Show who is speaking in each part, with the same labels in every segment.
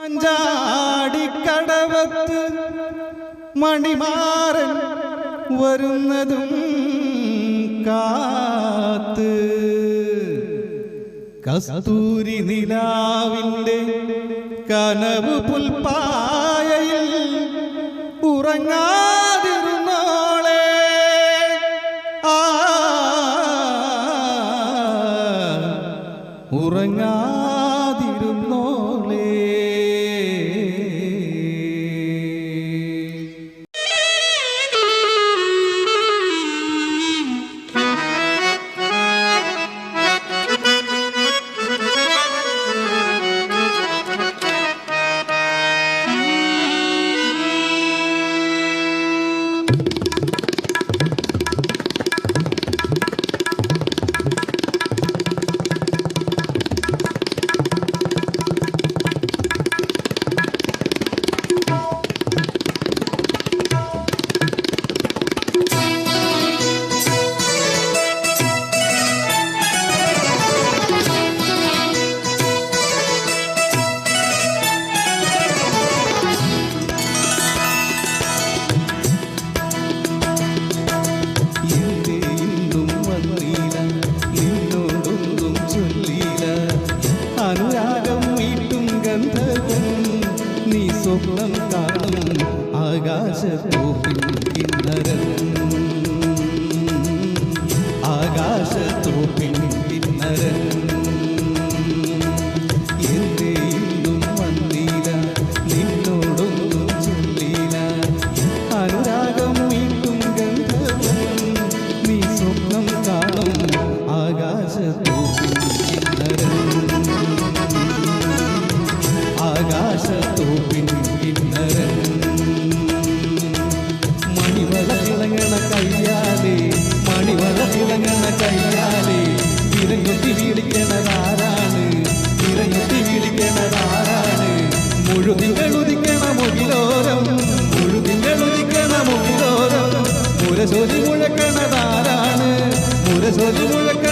Speaker 1: അഞ്ചാടിക്കടവത്ത് മണിമാറൻ വരുന്നതും കാത്ത്. കസ്തൂരി നിലാവിന്റെ കനവ് പുൽപ്പായയിൽ ഉറങ്ങാതിരുന്നോളെ. ആ ഉറങ്ങാതിരുന്നോളേ. ആകാശത്തു പിന്നിന്നരൻ മുഴുതിങ്കളുതിക്കണം മുകിലോരം. മുഴുതിങ്കളുതിക്കണം മുകിലോരം. മുരസൊലി മുഴക്കണതാരാണ്. മുരസൊലി മുഴക്ക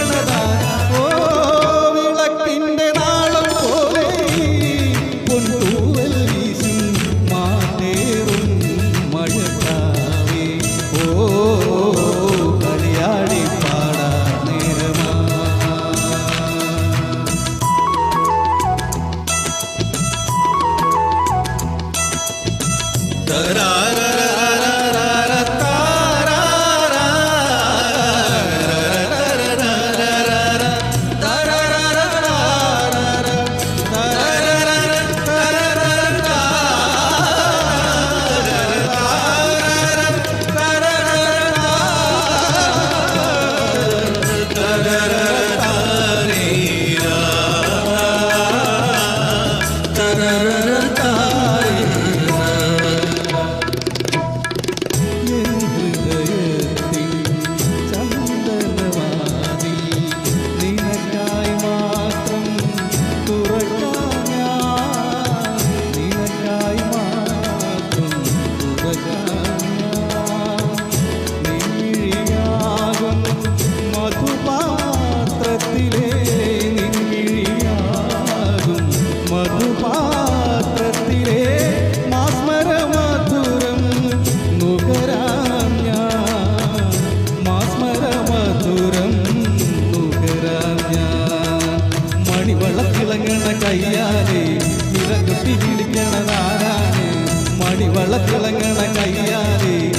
Speaker 1: கலங்கண கையாரே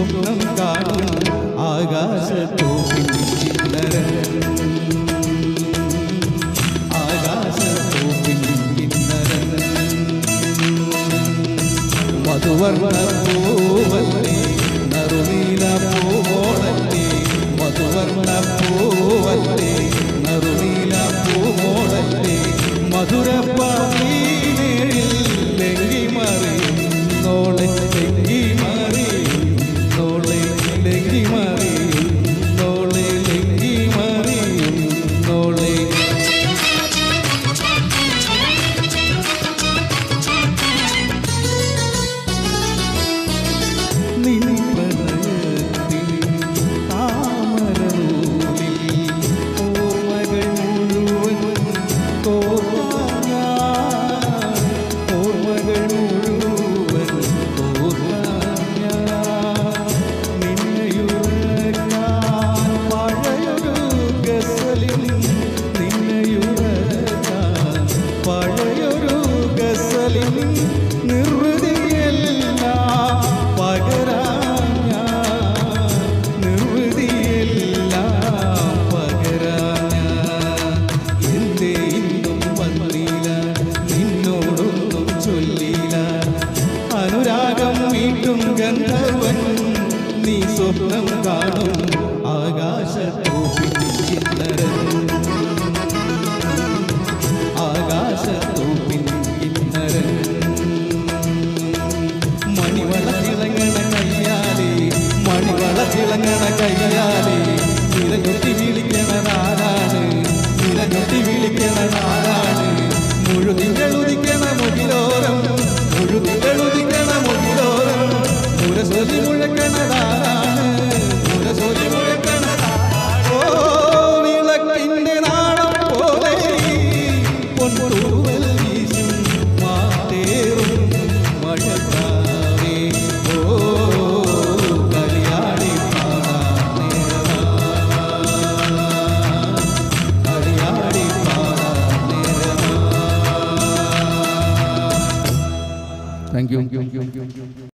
Speaker 1: സ്വപ്നം കാണും ആകാശത്തോപ്പിൻ കിന്നരൻ ആകാശത്തോപ്പിൻ നറുനീല പൂവോളല്ലേ മധുവർണ നറുനീല മധുരപ്പ